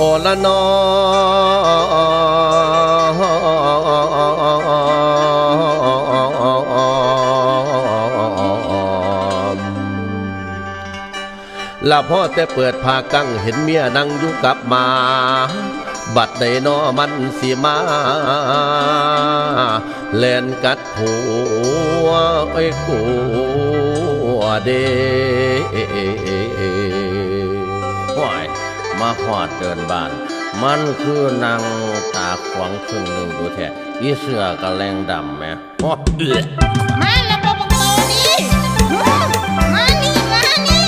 โอละนอละพ่อแต่เปิดผากังเห็นเมียนั่งอยู่กับมา บัดใดนอมันสิมา แลนกัดหัวไอ้กูเด มาหอดเดินบ้าน มันคือนางตาขวางครึ่งหนึ่งดูแท้อีเสือกระแรงดำแหม่ฮอดเอื้อมาแล้วบอกโตนี่มานี่มานี่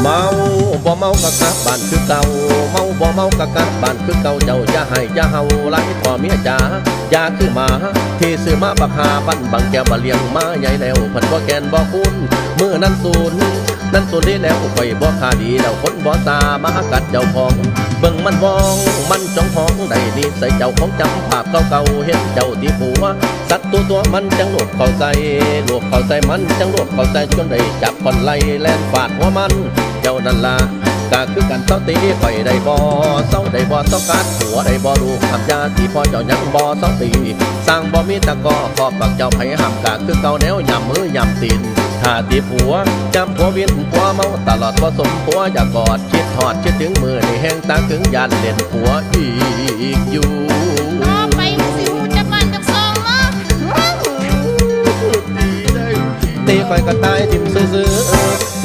เมา บ่เมากะกะบ้านคือเก่าเมาบ่เมากะกะบ้านคือเก่าเจ้าจะให้จะเฮาไล่พ่อเมียจ๋ายาคือหมา ที่ซื้อมาบักหาบันบังแก้วบ่เลี้ยงมาใหญ่แล้วเพิ่นบ่แกนบ่คุณมื้อนั้นศูนย์นั้นศูนย์นี้แล้วข่อยบ่ค่าดีแล้วคนบ่ตามากัดเจ้าของ เบิ่งมันมองมันจ้องห้องได้นิสัยเจ้าของจำภาพเก่าๆเห็นเจ้าที่ผัวสัตว์ตัวตัวมันจังโลดเข้าใจโลดเข้าใจมันจังโลดเข้าใจจนได้จับคนไล่แล่นฟาดหัวมัน เจ้านั่นละก็คือกันเศร้าตีข่อยได้บ่เศร้าได้บ่เศร้ากัดหัวได้บ่รู้คำยาที่พ่อเจ้ายังบ่เศร้าตีสร้างบ่มีตะกอขอบปากเจ้าไผห้ามกะคือเก่าแนวยำมือยำตีนถ้าตีผัวจำผัวเวียนผัวเมาตลอดบ่สมผัวอย่ากอดคิดทอดคิดถึงมือในแห้งตาถึงยานเล่นผัวอีกอยู่ต่อไปมึงสิหูจักบ้านจักซองเนาะตีข่อยก็ตายทิ่มซื่อๆ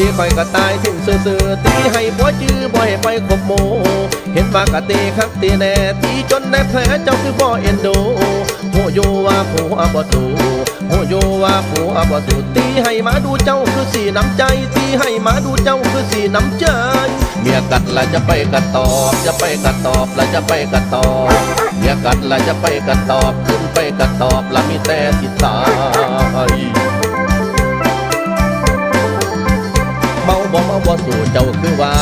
ตีข่อยก็ตายทิ่มซื่อๆตีให้ผัวจื้อบ่ให้ไปขบโม เห็นว่ากะตีคักตีแน่ตีจนได้แผลเจ้าคือบ่เอ็นดูโหอยู่ว่าผัวบ่สู้โหอยู่ว่าผัวบ่สู้ตีให้มาดูเจ้าคือสีน้ำใจตีให้มาดูเจ้าคือสีน้ำใจเมียกัดละจะไปกัดตอบจะไปกัดตอบละจะไปกัดตอบเมียกัดละจะไปกัดตอบขึ้นไปกัดตอบละมีแต่สิตาย มาบ่เมาบ่สู่เจ้าคือว่า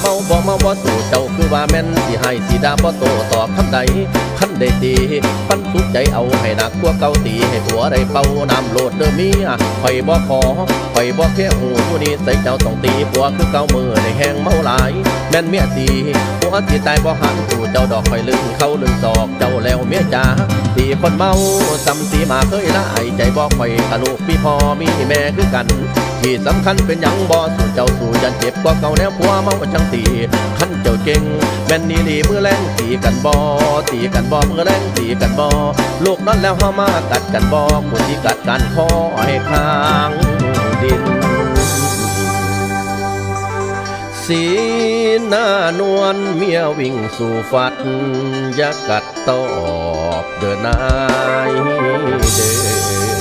เมาบ่เมาบ่สู่เจ้าคือว่าแม่นสิให้สิดาบ่โตตอบคำใดคันได้ตีปันสุขใจเอาให้หนักกว่าเก่าตีให้ผัวได้เป่าน้ำโลดเด้อเมียไปบ่ขอไปบ่แค่หูผู้นี้ใส่เจ้าต้องตีผัวคือเก่ามือในแห้งเมาหลาย แม่นเมียตีผัวสิตายบ่หันสู่เจ้าดอกไฟลึงเข้าลึงศอกเจ้าแล้วเมียจ๋า ตีคนเมาซ้ำตีมาเคยละไอใจบ่ไฟกะลูกพี่พ่อมีแม่คือกัน ที่สำคัญเป็นยังบ่สู่เจ้าสู่ยันเจ็บกว่าเก่าแนวผัวเมาจังตีขันเจ้าเก่งแม่นนี่ลีมือแรงตีกันบ่ตีกันบ่มือแรงตีกันบ่ลูกนั้นแล้วเฮามากัดกันบ่ผู้ที่กัดกันคอให้ค้างดิน สีหน้านวลเมียวิ่งสู่ฝัดอย่ากัดตอบเดินนายเด้อ